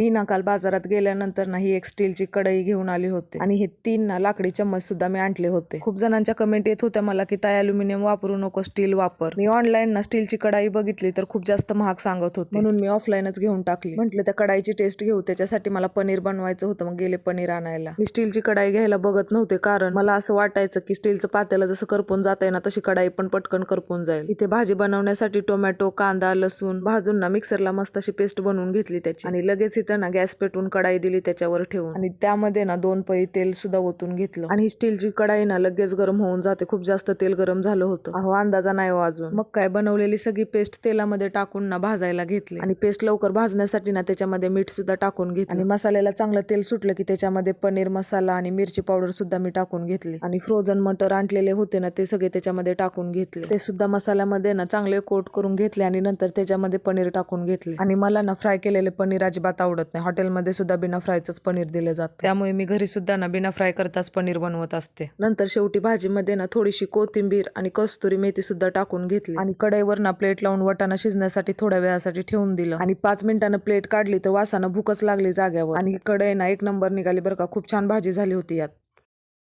मी ना काल बाजारात गेल्यानंतर ना ही एक स्टीलची कढई घेऊन आली होती. आणि हे तीन ना लाकडी चम्मच सुद्धा मी आणले होते. खूप जणांच्या कमेंट येत होत्या मला की ताई अल्युमिनियम वापरू नको स्टील वापर. मी ऑनलाईन ना स्टीलची कढाई बघितली तर खूप जास्त महाग सांगत होते. म्हणून मी ऑफलाईनच घेऊन टाकली. म्हटलं त्या कढाईची टेस्ट घेऊ त्याच्यासाठी मला पनीर बनवायचं होतं मग गेले पनीर आणायला. मी स्टीलची कढाई घ्यायला बघत नव्हते कारण मला असं वाटायचं की स्टीलचं पात्याला जसं करपून जात ना तशी कढाई पण पटकन करपून जाईल. इथे भाजी बनवण्यासाठी टोमॅटो कांदा लसूण भाजून ना मिक्सरला मस्त अशी पेस्ट बनवून घेतली त्याची. आणि लगेच तिथं ना गॅस पेटून कढाई दिली त्याच्यावर ठेवून. आणि त्यामध्ये ना दोन पळी तेल सुद्धा ओतून घेतलं. आणि स्टीलची कढाई ना लगेच गरम होऊन जाते. खूप जास्त तेल गरम झालं होतं. अहो अंदाजा नाही हो अजून. मग काय बनवलेली सगळी पेस्ट तेलामध्ये टाकून ना भाजायला घेतली. आणि पेस्ट लवकर भाजण्यासाठी ना त्याच्यामध्ये मीठ सुद्धा टाकून घेतलं. आणि मसाल्याला चांगलं तेल सुटलं की त्याच्यामध्ये पनीर मसाला आणि मिरची पावडर सुद्धा मी टाकून घेतली. आणि फ्रोझन मटर आणलेले होते ना ते सगळे त्याच्यामध्ये टाकून घेतले. ते सुद्धा मसाल्यामध्ये ना चांगले कोट करून घेतले आणि नंतर त्याच्यामध्ये पनीर टाकून घेतले. आणि मला ना फ्राय केलेले पनीर अजिबात आवडत नाही. हॉटेलमध्ये सुद्धा बिना फ्रायचंच पनीर दिलं जातं. त्यामुळे मी घरी सुद्धा ना बिना फ्राय करताच पनीर बनवत असते. नंतर शेवटी भाजीमध्ये ना थोडीशी कोथिंबीर आणि कस्तुरी मेथी सुद्धा टाकून घेतली. आणि कडाईवर ना प्लेट लावून वटाणा शिजण्यासाठी थोड्या वेळासाठी ठेवून दिलं. आणि पाच मिनिटानं प्लेट काढली तर वासानं भूकच लागली जाग्यावर. आणि कढई ना एक नंबर निघाली बरं का. खूप छान भाजी झाली होती यात.